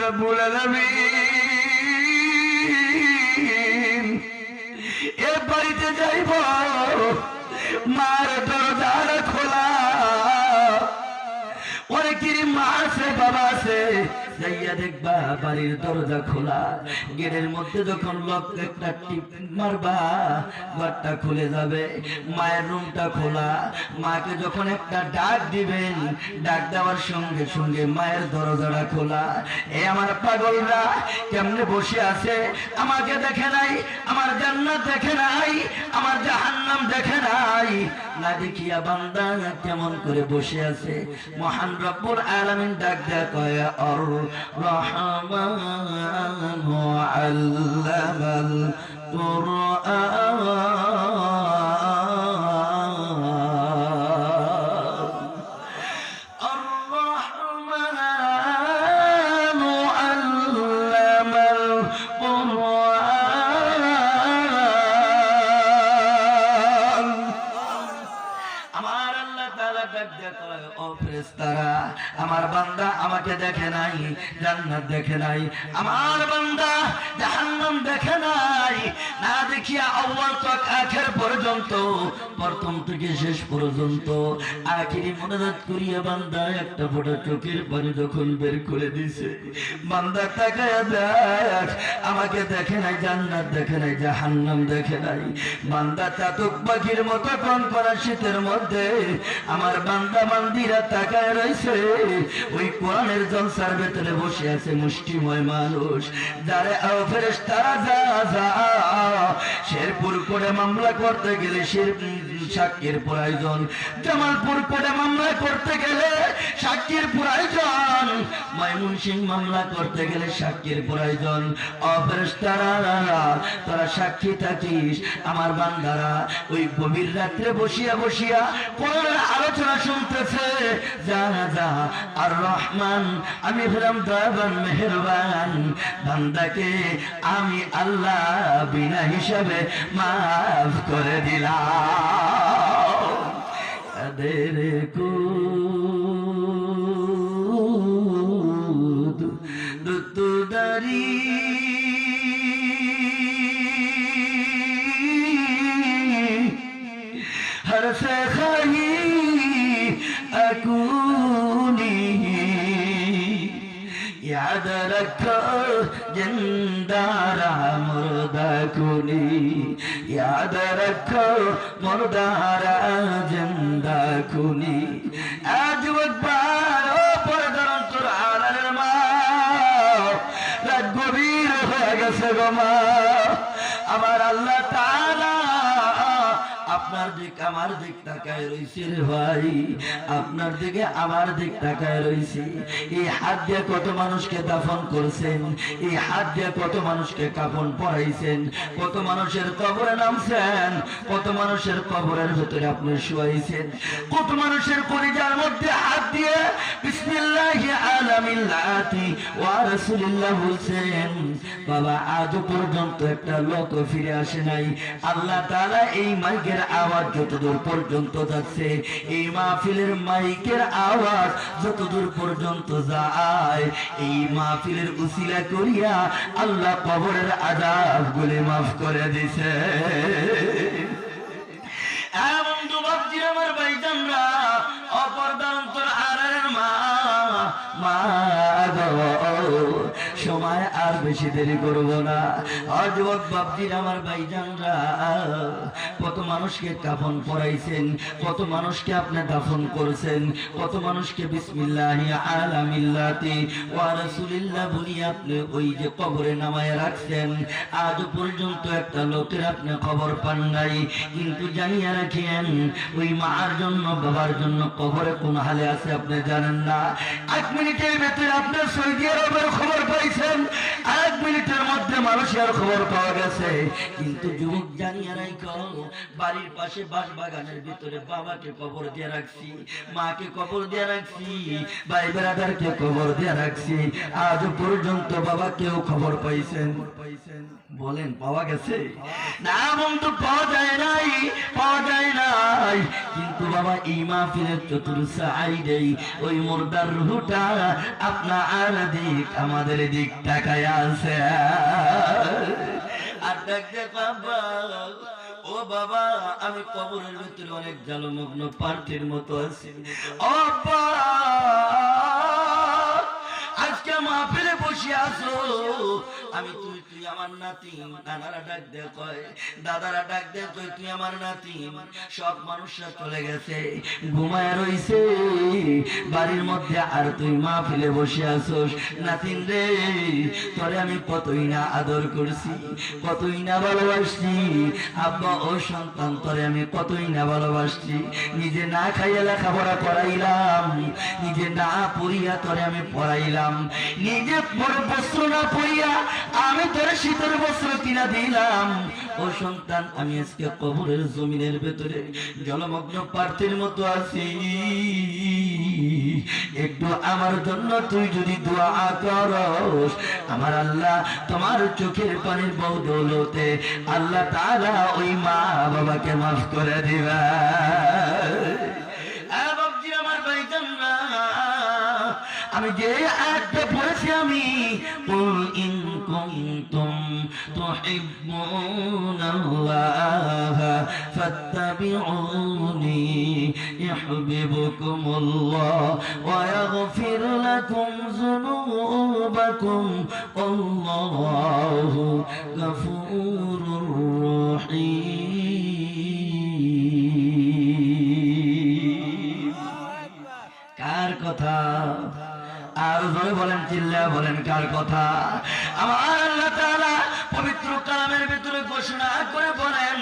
রব্বুল আলামিন। এ বাড়িতে যাইব মার দরজাটা মায়ের রুমটা খোলা। মাকে যখন একটা ডাক দিবেন, ডাক দেওয়ার সঙ্গে সঙ্গে মায়ের দরজাটা খোলা। এ আমার পাগলরা, কেমনে বসে আছে? আমাকে দেখে নাই, আমার জান্নাত দেখে নাই না দেখিয়া বান্দা কেমন করে বসে আছে। মহান রব্বুল আলামিন ডাক দেয়া কয় আর রহমান আল্লামাল আমার বান্দা আমাকে দেখে নাই, জান্নাত দেখে নাই। আমার বান্দা জাহান্নাম দেখে নাই। না দেখিয়া আউয়াল তক আখের পর্যন্ত, প্রথম থেকে শেষ পর্যন্ত আখিরি মনোজাত করিয়া বান্দা একটা ফোঁটা চোখের পানি যখন বের করে দিছে। বান্দা তাকায়া দেখ, আমাকে দেখে নাই, জান্নাত দেখে নাই, জাহান্নাম দেখে নাই। বান্দা চাতক পাখির মতো কন করা শীতের মধ্যে, আমার বান্দা বান্দিরা তাকায় রয়েছে ওই কোরআনের জলসার ভেতরে বসে আছে মুষ্টিময় মানুষ। দাঁড়ে ফেরেস যা যা শেরপুর করে মামলা করতে গেলে শের সাক্ষীর প্রয়োজন। জামালপুর করে মামলা করতে গেলে সাক্ষীর প্রয়োজন। ময়মন সিং মামলা করতে গেলে সাক্ষীর প্রয়োজন। তারা সাক্ষী থাকিস। আমার বান্দারা ওই গভীর রাত্রে বসিয়া বসিয়া কোরআনের আলোচনা শুনতেছে। যা যা, আর রহমান, আমি ফেরাম দয়াবান, মেহেরবান। বান্দাকে আমি আল্লাহ বিনা হিসাবে মাফ করে দিলাম। তাদের কুদ? দুতুদারি हर യാതരക്കോ എന്താരാ മൃത കുനി യാതരക്കോ മൃദാര ജന്ത കുനി ആ যুবক পারো পরে ধরন তোর আনারের মা রাত গভীর হয়ে গেছে গো মা আমার আল্লাহ তারা আপনার দিক আমার দিক তাকায় রইছি রে ভাই। আপনার দিকে আমার দিক তাকায় রইছি। এই হাত দিয়ে কত মানুষকে দাফন করছেন, এই হাত দিয়ে কত মানুষকে কাপন পরাইছেন, কত মানুষের কবরে নামছেন, কত মানুষের কবরের ভেতরে আপনি শুয়াইছেন, কত মানুষের পরিজার মধ্যে হাত দিয়ে পর্যন্ত মাহফিলের যায়, এই মাহফিলের করিয়া আল্লাহ কবরের আজাব গুলি মাফ করে দিছে। যুবকজি আমার মা সময় আর বেশি দেরি করব না। আর যুবক বাপজির আমার ভাইজানরা কত মানুষকে কাফন পরাইছেন কত মানুষকে আপনি দাফন করেছেন, কত মানুষকে বিসমিল্লাহ আলামিল্লাতি, ওয়া রাসূলিল্লাহ বলি আপনি ওই যে কবরে নামায় রাখছেন, আজ পর্যন্ত একটা লোকের আপনি খবর পান নাই, কিন্তু জানিয়ে রাখেন, ওই মার জন্য, বাবার জন্য কবরে কোন হালে আছে আপনি জানেন না? এক মিনিটের ভেতরে আপনি সৌদি আরবের খবর পাইছেন এক মিনিটের মধ্যে মানুষের খবর পাওয়া গেছে, কিন্তু যুবক জানিয়ে রাখো বাড়ির পাশে বাস বাগানের ভিতরে বাবাকে কবর দিয়ে রাখছি, মাকে কবর দিয়ে রাখছি, ভাই বেড়াদারকে কবর দিয়ে রাখছি। আজ পর্যন্ত বাবা কেউ খবর পাইছেন। বলেন, পাওয়া গেছে? না বন্ধু, পাওয়া যায় নাই, পাওয়া যায় নাই। কিন্তু বাবা, এই মাহফিলের চতুর্থ আইডেই ওই মুর্দার রুহুটা আপনার দিক, আমাদের দিক তাকায় আছে। আর দেখ দেখ বাবা আমি কবরের ভিতরে অনেক জলমগ্ন পার্থের মতো আছি। আজকে মাহফিলে বসে আছো। আমি তুই আমার নাতি নানারা ডাক দে কয়, দাদারা ডাক দে কয়, তুই আমার নাতি, সব মানুষরা চলে গেছে, ঘুমায় রইছে, বাড়ির মধ্যে আর তুই মাহফিলে বসে আছোস। নাতিন রে, তোরে আমি কতই না আদর করছি, কতই না ভালোবাসছি, আব্বা ও সন্তান তোরে আমি কতই না ভালোবাসছি। নিজে না খাইয়া লেখাপড়া করাইলাম, নিজে না পড়িয়া তোরে আমি পড়াইলাম। নিজে বড় বস্ত্র না পড়িয়া আমি তোরে শীতের বস্ত্র কিনা দিলাম। ও সন্তান, আমি আজকে কবরের জমিনের ভেতরে জলমগ্ন প্রার্থীর মতো আছি। একটু আমার জন্য তুই যদি দোয়া করস, আমার আল্লাহ তোমার চোখের পানির বদৌলতে আল্লাহ তাআলা ওই মা বাবাকে মাফ করে দিবা। আমি যে আয়াতটা পড়েছি আমি কুল ইন কুনতুম তুহিব্বুনাল্লাহ ফাত্তাবিউনি ইউহিব্বুকুমুল্লাহ ওয়া ইয়াগফির লাকুম যুনুবাকুম আল্লাহু গফুরুর রহিম। কার কথা? আর জোরে বলেন চিল্লা বলেন কার কথা? আমার আল্লাহ তাআলা পবিত্র কালামের ভিতরে ঘোষণা করে বলেন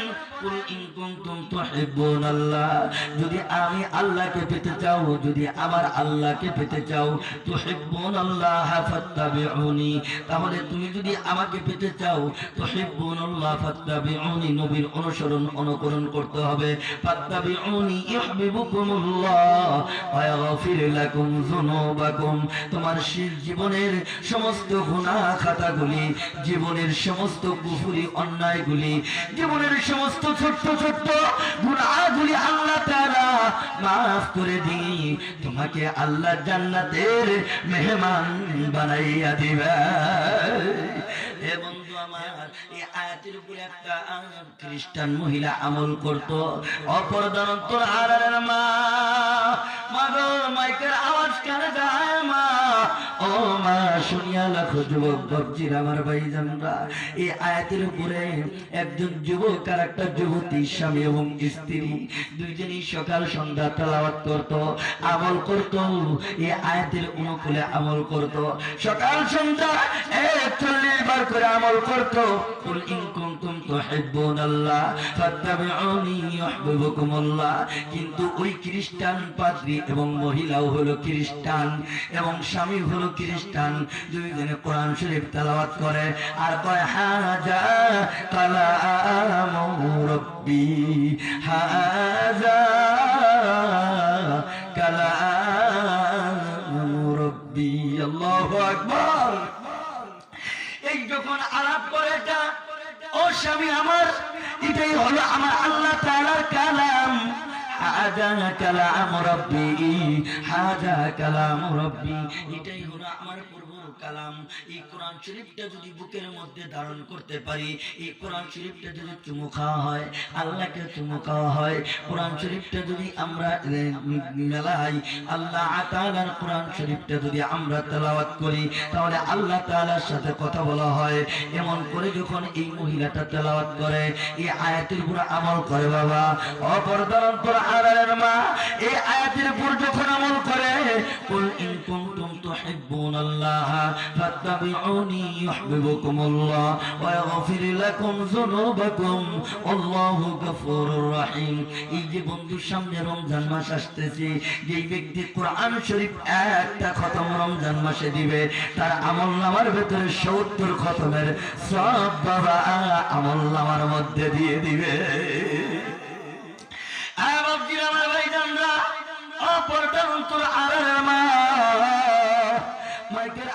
যদি আমি আল্লাহকে পেতে চাও, যদি আমার আল্লাহকে পেতে চাও তুহিব্বুনাল্লাহ ফাত্তাবিউনি। তাহলে তুমি যদি আমাকে পেতে চাও তুহিব্বুনাল্লাহ ফাত্তাবিউনি। নবীর অনুসরণ, অনুকরণ করতে হবে। জীবনের সমস্ত গুনাহ খাতাগুলি, জীবনের সমস্ত কুফরি অন্যায়গুলি জীবনের সমস্ত ছোট্ট ছোট্ট গুনাহগুলি আল্লাহ তাআলা মাফ করে দিই তোমাকে আল্লাহ জান্নাতের মেহমান বানাইয়া দিবে। আমার আওয়াজ কানে যায় ও মা, শুনিয়া লাখো যুবক বাবজির আমার ভাই জানরা এই আয়াতের উপরে একজন যুবক আর একটা যুবতী, স্বামী এবং স্ত্রী, দুইজনই সকাল সন্ধ্যা তেলাওয়াত করত, আমল করত, এই আয়াতের অনুকূলে আমল করত। সকাল সন্ধ্যা একচল্লিশ বার করে আমল করত। কুল ইন কুনতুম তুহিব্বুনাল্লাহ ফাত্তাবিউনি ইউহিব্বুকুমুল্লাহ। কিন্তু ওই খ্রিস্টান পাদ্রী এবং মহিলাও হলো খ্রিস্টান এবং স্বামী হলো খ্রিস্টান। দুইজনে কোরআন শরীফ তেলাওয়াত করে। আর কয়, হাজা কালামু রব্বি, হাজা কালামু রব্বি। আল্লাহু আকবার। এই যখন আলাপ করে এটা ও স্বামী আমার এটাই হলো আমার আল্লাহ তালার কালাম। ধারণ করতে পারি, এই কোরআন শরীফটা যদি চুমু খাওয়া হয়, আল্লাহকে চুমু খাওয়া হয়, কোরআন শরীফটা যদি আমরা মেলাই আল্লাহ তাআলার কোরআন শরীফটা যদি আমরা তেলাওয়াত করি, তাহলে আল্লাহ তাআলার সাথে কথা বলা হয়। এমন করে যখন এই মহিলাটা তেলাওয়াত করে, এই আয়াতের উপর আমল করে বাবা অপরদানন্তর আড়ালের মা, এই আয়াতের উপর যখন আমল করে, কুল ইন কুনতুম তুহিব্বুনাল্লাহ ফাত্তাবিউনি ইউহিব্বুকুমুল্লাহ ওয়া ইয়াগফির লাকুম যুনুবাকুম, আল্লাহু গফুরুর এই যে বন্ধুর সামনে রমজান মাস আসতেছে ব্যক্তি কোরআন শরীফ একটা খতম রমজান মাসে দিবে, তার আমল নামার ভেতরে সত্তর খতমের সব বাবা আমল নামার মধ্যে দিয়ে দিবে। অন্তর আর মা মাইকের